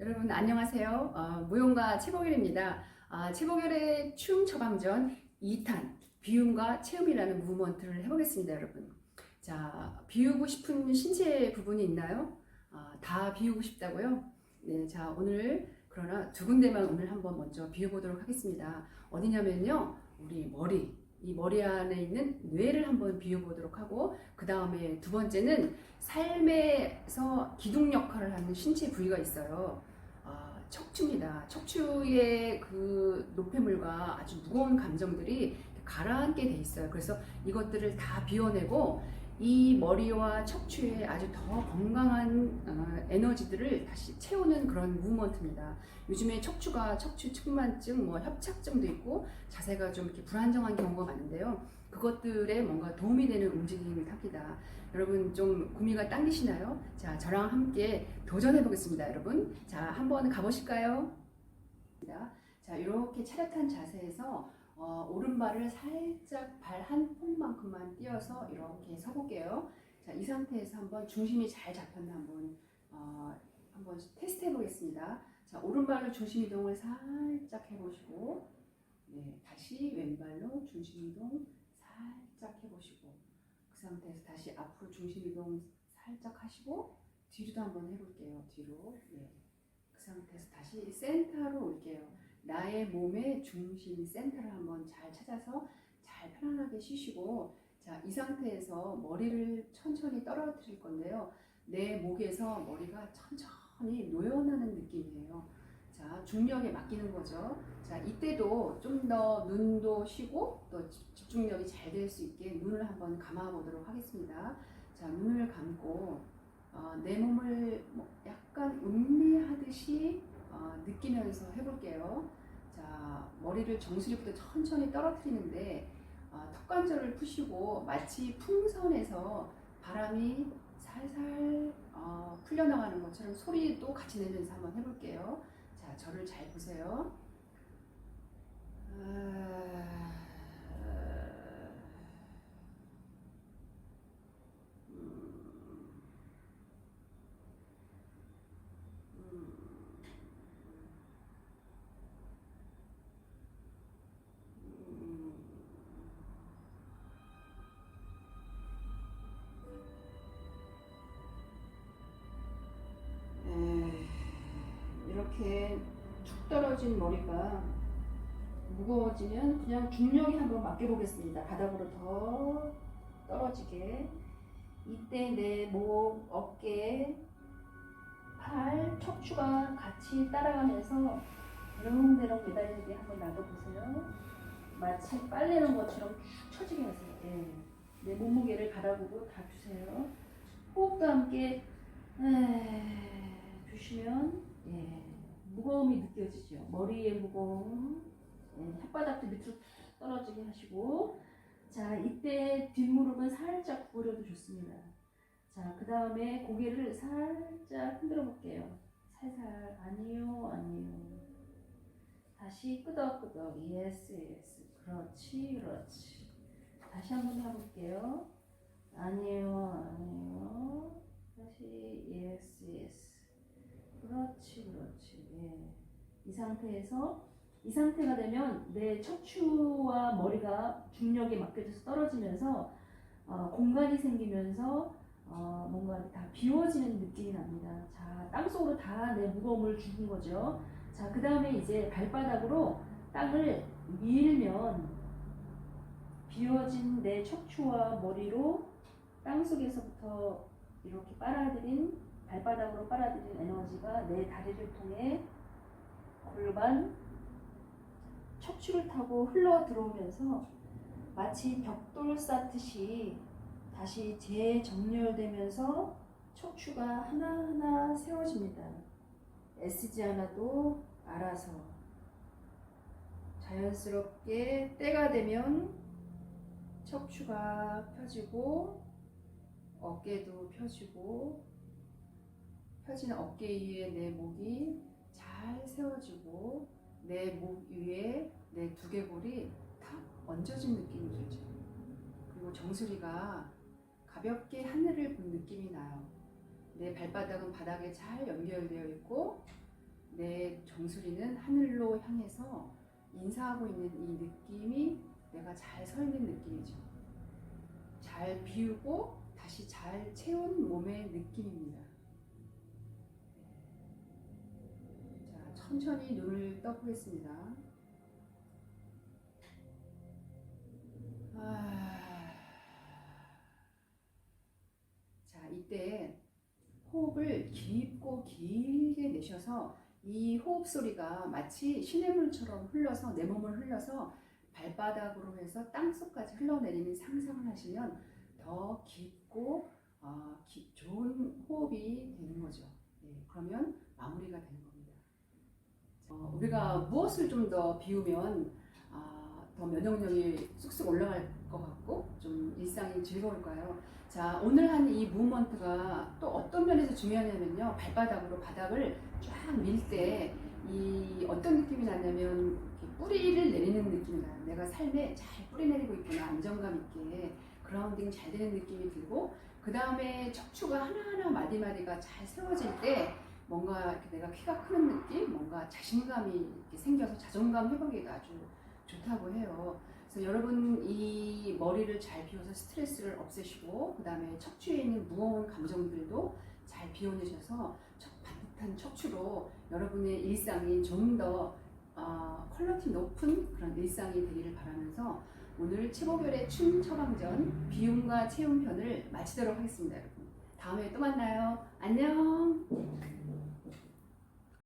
여러분 안녕하세요. 어, 무용가 최복일입니다. 아, 최복일의 춤 처방전 2탄 비움과 체음이라는 무브먼트를 해보겠습니다, 여러분. 자, 비우고 싶은 신체 부분이 있나요? 아, 다 비우고 싶다고요? 네, 자 오늘 그러나 두 군데만 오늘 한번 먼저 비워보도록 하겠습니다. 어디냐면요, 우리 머리. 이 머리 안에 있는 뇌를 한번 비워보도록 하고 그 다음에 두 번째는 삶에서 기둥 역할을 하는 신체 부위가 있어요. 아, 척추입니다. 척추의 그 노폐물과 아주 무거운 감정들이 가라앉게 돼 있어요. 그래서 이것들을 다 비워내고 이 머리와 척추에 아주 더 건강한 어, 에너지들을 다시 채우는 그런 무브먼트입니다. 요즘에 척추가 척추 측만증, 뭐 협착증도 있고 자세가 좀 이렇게 불안정한 경우가 많은데요. 그것들에 뭔가 도움이 되는 움직임을 합니다. 여러분 좀 구미가 당기시나요? 자, 저랑 함께 도전해 보겠습니다, 여러분. 자, 한번 가보실까요? 자, 이렇게 차렷한 자세에서 어, 오른발을 살짝 발한 폭만큼만 띄어서 이렇게 서볼게요. 자, 이 상태에서 한번 중심이 잘 잡혔나 한번 어, 한번 테스트 해보겠습니다. 자, 오른발로 중심 이동을 살짝 해보시고, 네, 다시 왼발로 중심 이동 살짝 해보시고, 그 상태에서 다시 앞으로 중심 이동 살짝 하시고, 뒤로도 한번 해볼게요. 뒤로, 네, 그 상태에서 다시 센터로 올게요. 나의 몸의 중심 센터를 한번 잘 찾아서 잘 편안하게 쉬시고 자, 이 상태에서 머리를 천천히 떨어뜨릴 건데요. 내 목에서 머리가 천천히 노연하는 느낌이에요. 자, 중력에 맡기는 거죠. 자, 이때도 좀 더 눈도 쉬고 또 집- 집중력이 잘 될 수 있게 눈을 한번 감아 보도록 하겠습니다. 자, 눈을 감고 어, 내 몸을 뭐 약간 음미하듯이 어, 느끼면서 해볼게요. 자, 머리를 정수리부터 천천히 떨어뜨리는데 어, 턱관절을 푸시고 마치 풍선에서 바람이 살살 어, 풀려나가는 것처럼 소리도 같이 내면서 한번 해볼게요. 자, 저를 잘 보세요. 이렇게 툭 떨어진 머리가 무거워지면 그냥 중력이 한번 맡겨보겠습니다. 바닥으로 더 떨어지게. 이때 내 목, 어깨, 팔, 척추가 같이 따라가면서 대롱대롱 매달리게 한번 놔둬보세요. 마치 빨래는 것처럼 쭉 처지게 하세요. 예. 내 몸무게를 바닥으로 다 주세요. 호흡과 함께 에, 주시면 예, 무거움이 느껴지죠. 머리의 무거움, 예, 혓바닥도 밑으로 툭 떨어지게 하시고 자 이때 뒷무릎은 살짝 구부려도 좋습니다. 자그 다음에 고개를 살짝 흔들어 볼게요. 살살 아니요 아니요 다시 끄덕끄덕 예스 예스 그렇지 그렇지 다시 한번 해볼게요. 아니요 아니요 다시 예스 예스 그렇지 그렇지 예. 이 상태에서 이 상태가 되면 내 척추와 머리가 중력에 맡겨져서 떨어지면서 어, 공간이 생기면서 어, 뭔가 다 비워지는 느낌이 납니다. 자, 땅속으로 다 내 무거움을 주는 거죠. 자, 그 다음에 이제 발바닥으로 땅을 밀면 비워진 내 척추와 머리로 땅 속에서부터 이렇게 빨아들인 발바닥으로 빨아들인 에너지가 내 다리를 통해 골반 척추를 타고 흘러 들어오면서 마치 벽돌 쌓듯이 다시 재정렬되면서 척추가 하나하나 세워집니다. 애쓰지 않아도 알아서 자연스럽게 때가 되면 척추가 펴지고 어깨도 펴지고 펴지는 어깨 위에 내 목이 잘 세워지고 내 목 위에 내 두개골이 탁 얹어진 느낌이 들죠. 그리고 정수리가 가볍게 하늘을 본 느낌이 나요. 내 발바닥은 바닥에 잘 연결되어 있고 내 정수리는 하늘로 향해서 인사하고 있는 이 느낌이 내가 잘 서 있는 느낌이죠. 잘 비우고 다시 잘 채운 몸의 느낌입니다. 천천히 눈을 떠보겠습니다. 아... 자, 이때 호흡을 깊고 길게 내셔서 이 호흡 소리가 마치 시냇물처럼 흘러서 내 몸을 흘러서 발바닥으로 해서 땅속까지 흘러내리는 상상을 하시면 더 깊고 어, 기- 좋은 호흡이 되는 거죠. 네, 그러면 마무리가 되는. 어, 우리가 무엇을 좀 더 비우면 아, 더 면역력이 쑥쑥 올라갈 것 같고 좀 일상이 즐거울까요? 자 오늘 한 이 무브먼트가 또 어떤 면에서 중요하냐면요 발바닥으로 바닥을 쫙 밀 때 이 어떤 느낌이 나냐면 뿌리를 내리는 느낌이 나요. 내가 삶에 잘 뿌리 내리고 있구나 안정감 있게 그라운딩 잘 되는 느낌이 들고 그 다음에 척추가 하나하나 마디마디가 잘 세워질 때 뭔가 내가 키가 크는 느낌, 뭔가 자신감이 생겨서 자존감 회복에도 아주 좋다고 해요. 그래서 여러분 이 머리를 잘 비워서 스트레스를 없애시고 그 다음에 척추에 있는 무거운 감정들도 잘 비워내셔서 척- 반듯한 척추로 여러분의 일상이 좀더 어, 퀄리티 높은 그런 일상이 되기를 바라면서 오늘 치보결의 춤 처방전 비움과 채움 편을 마치도록 하겠습니다, 여러분. 다음에 또 만나요. 안녕.